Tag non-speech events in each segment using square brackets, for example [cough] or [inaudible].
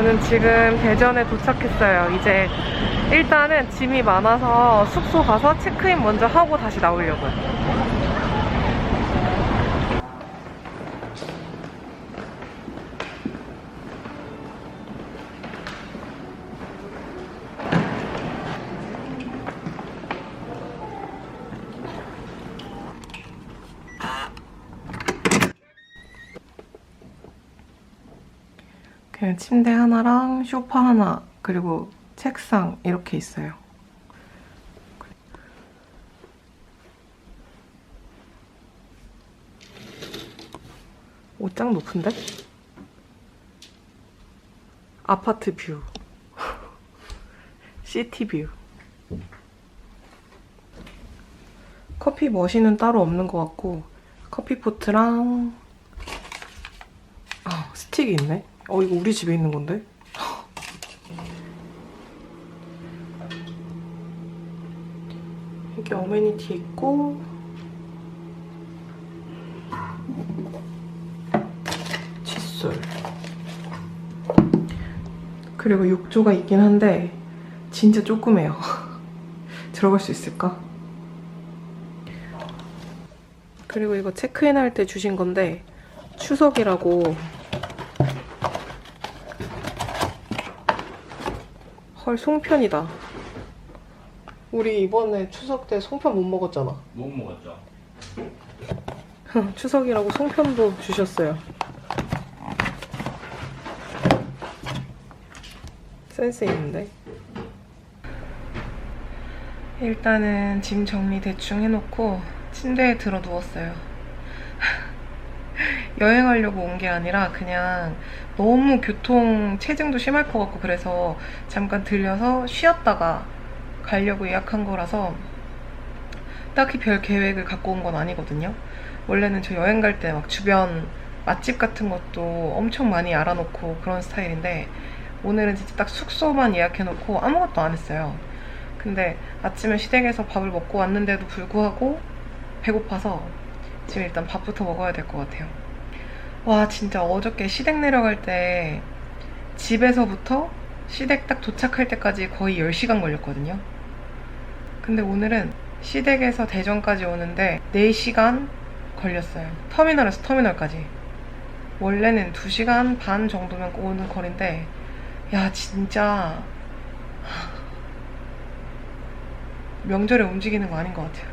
저는 지금 대전에 도착했어요. 이제 일단은 짐이 많아서 숙소 가서 체크인 먼저 하고 다시 나오려고요. 침대 하나랑 소파 하나 그리고 책상 이렇게 있어요. 옷장 높은데? 아파트 뷰. [laughs] 시티 뷰. 커피 머신은 따로 없는 것 같고 커피포트랑 아 스틱이 있네. 어 이거 우리 집에 있는 건데? 여기 어메니티 있고 칫솔 그리고 욕조가 있긴 한데 진짜 조그매요 [laughs] 들어갈 수 있을까? 그리고 이거 체크인 할 때 주신 건데 추석이라고 헐 송편이다 우리 이번에 추석 때 송편 못 먹었잖아 못 먹었죠? 추석이라고 송편도 주셨어요. 센스 있는데? 일단은 짐 정리 대충 해놓고 침대에 들어 누웠어요. 여행하려고 온 게 아니라 그냥 너무 교통 체증도 심할 것 같고 그래서 잠깐 들려서 쉬었다가 가려고 예약한 거라서 딱히 별 계획을 갖고 온 건 아니거든요. 원래는 저 여행 갈 때 막 주변 맛집 같은 것도 엄청 많이 알아놓고 그런 스타일인데 오늘은 진짜 딱 숙소만 예약해놓고 아무것도 안 했어요. 근데 아침에 시댁에서 밥을 먹고 왔는데도 불구하고 배고파서 지금 일단 밥부터 먹어야 될 것 같아요. 와 진짜 어저께 시댁 내려갈 때 집에서부터 시댁 딱 도착할 때까지 거의 10시간 걸렸거든요. 근데 오늘은 시댁에서 대전까지 오는데 4시간 걸렸어요. 터미널에서 터미널까지. 원래는 2시간 반 정도면 오는 거리인데, 야, 진짜. 하, 명절에 움직이는 거 아닌 것 같아요.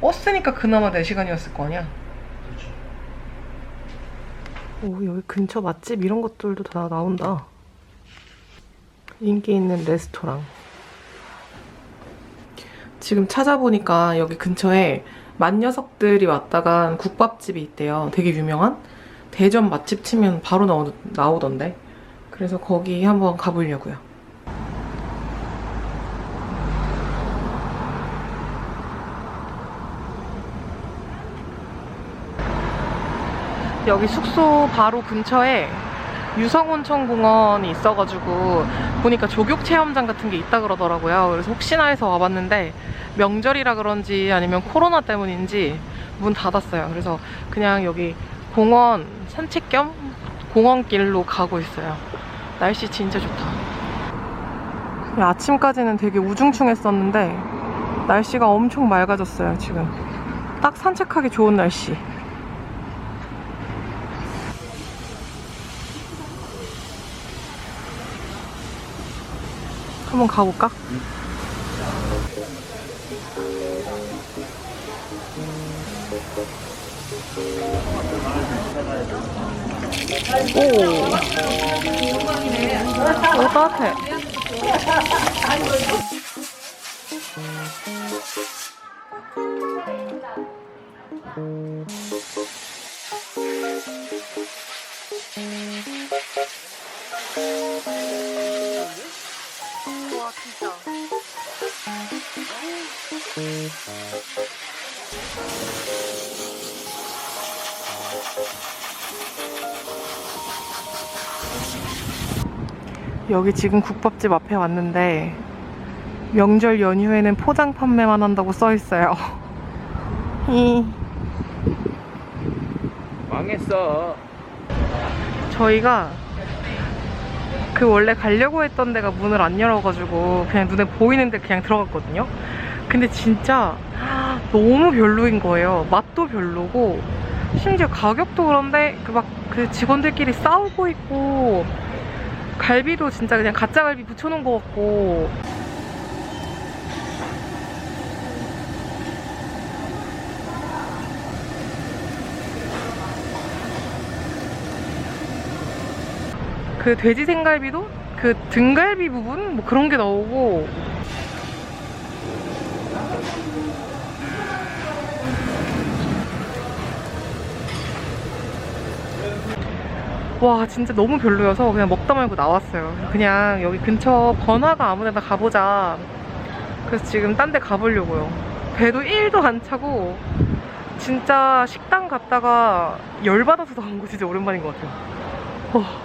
버스니까 그나마 4시간이었을 거 아니야? 오, 여기 근처 맛집 이런 것들도 다 나온다. 인기 있는 레스토랑. 지금 찾아보니까 여기 근처에 만 녀석들이 왔다간 국밥집이 있대요. 되게 유명한. 대전 맛집 치면 바로 나오, 나오던데. 그래서 거기 한번 가보려고요. 여기 숙소 바로 근처에 유성온천공원이 있어가지고 보니까 조격 체험장 같은 게 있다 그러더라고요. 그래서 혹시나 해서 와봤는데 명절이라 그런지 아니면 코로나 때문인지 문 닫았어요. 그래서 그냥 여기 공원 산책 겸 공원길로 가고 있어요. 날씨 진짜 좋다. 아침까지는 되게 우중충했었는데 날씨가 엄청 맑아졌어요, 지금. 딱 산책하기 좋은 날씨. 한번 가볼까? 오. 오, 따뜻해. 여기 지금 국밥집 앞에 왔는데 명절 연휴에는 포장 판매만 한다고 써 있어요. [laughs] 이 망했어. 저희가 그 원래 가려고 했던 데가 문을 안 열어가지고 그냥 눈에 보이는데 그냥 들어갔거든요. 근데 진짜 너무 별로인 거예요. 맛도 별로고 심지어 가격도 그런데 그 막그 직원들끼리 싸우고 있고 갈비도 진짜 그냥 가짜 갈비 붙여놓은 것 같고. 그 돼지 생갈비도 그 등갈비 부분? 뭐 그런 게 나오고 와 진짜 너무 별로여서 그냥 먹다 말고 나왔어요. 그냥 여기 근처 번화가 아무데나 가보자. 그래서 지금 딴 데 가보려고요. 배도 1도 안 차고 진짜 식당 갔다가 열받아서 나온 거 진짜 오랜만인 것 같아요. 어.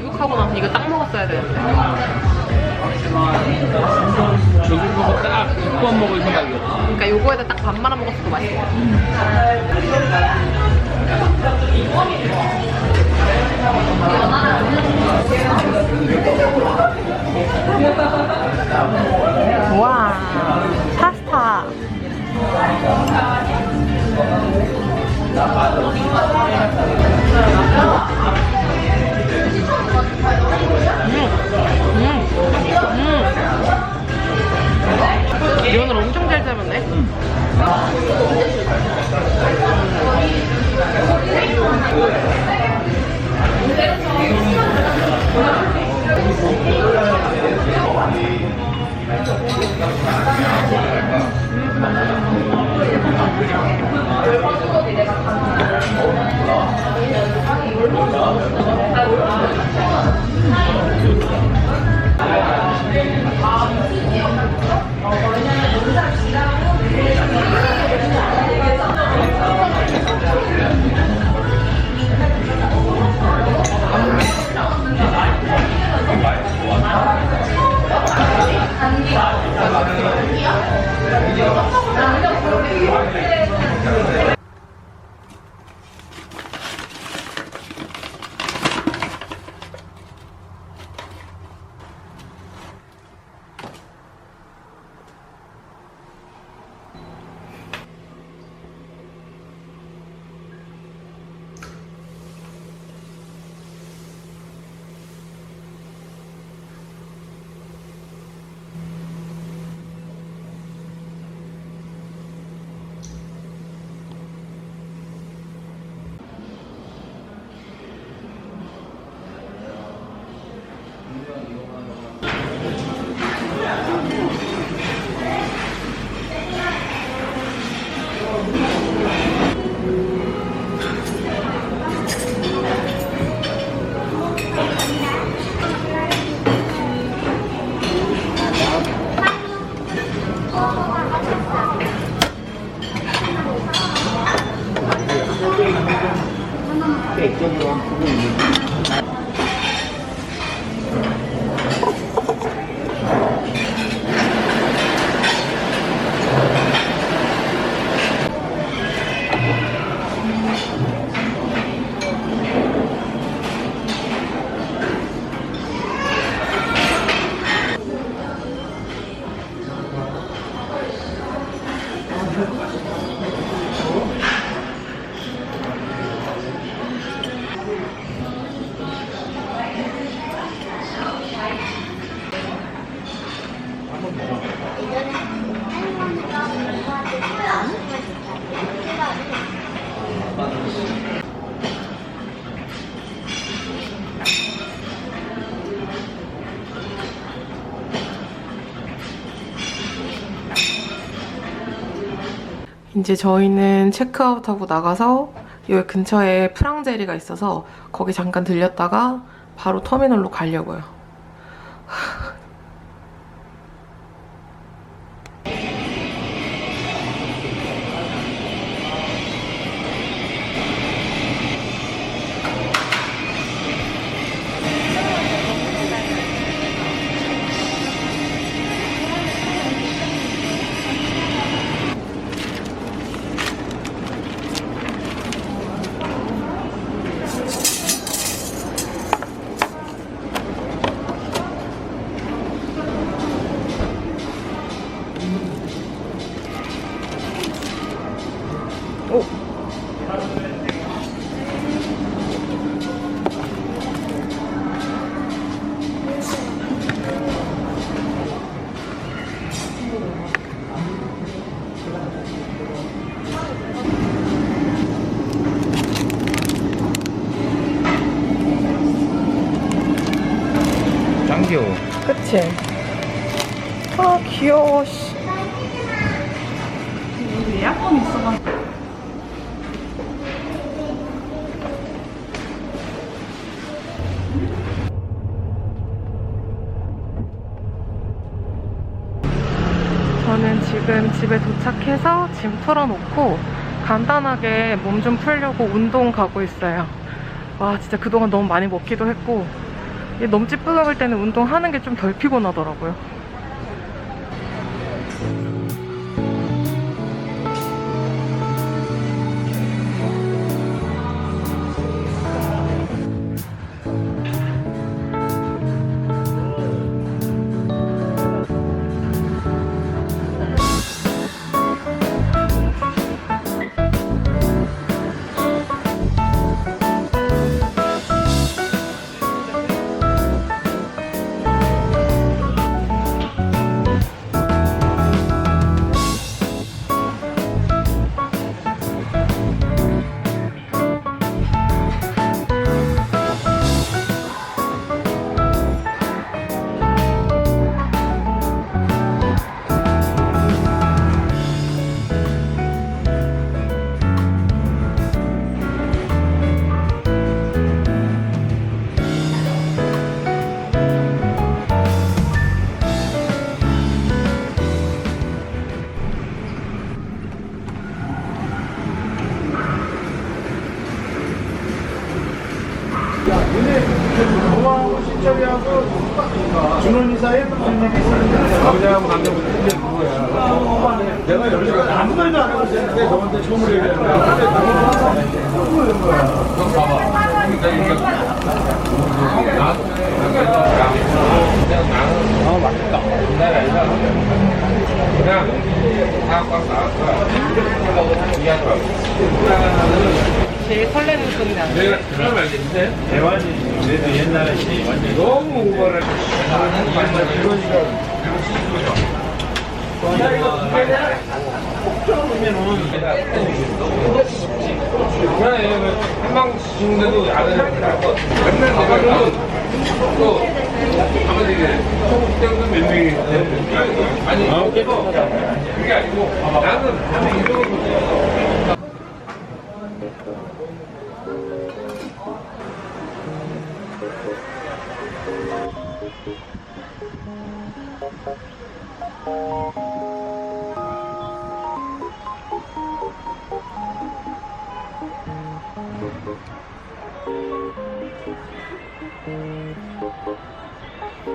조육하고 나서 이거 딱 먹었어야 되는데. 저기 보고 딱 국밥 먹을 생각이었어. 그러니까 요거에다 딱 밥 말아 먹었어도 맛있어. 이제 저희는 체크아웃하고 나가서 여기 근처에 프랑제리가 있어서 거기 잠깐 들렸다가 바로 터미널로 가려고요. 짱 귀여워. 그치? 아 귀여워 씨. 에어컨 있어가지고 저는 지금 집에 도착해서 짐 털어놓고 간단하게 몸 좀 풀려고 운동 가고 있어요. 와 진짜 그동안 너무 많이 먹기도 했고 이 너무 찌뿌둥할 때는 운동하는 게 좀 덜 피곤하더라고요. 아무 말도 안 하고 있었는데 저한테 처음으로 얘기하는 거야. 형 봐봐. 그러니까 이게 나 그냥 나는 어 맛있다. 아니라 그냥 다꽉 나왔어. 이해하더라고. 제일 설레는 순간. 내가 그러면 알겠는데 대환이 그래도 옛날에 시 완전 너무 오버를 하면은 그냥 얘는 그 한방 주는데도 야근 같아. 맨날 내가 또 아마 되게 소극 때문에 몇 명이 있는데 아니 아, 그래서 그게 아니고 나는 나는 이쪽으로 Thank you. Thank you.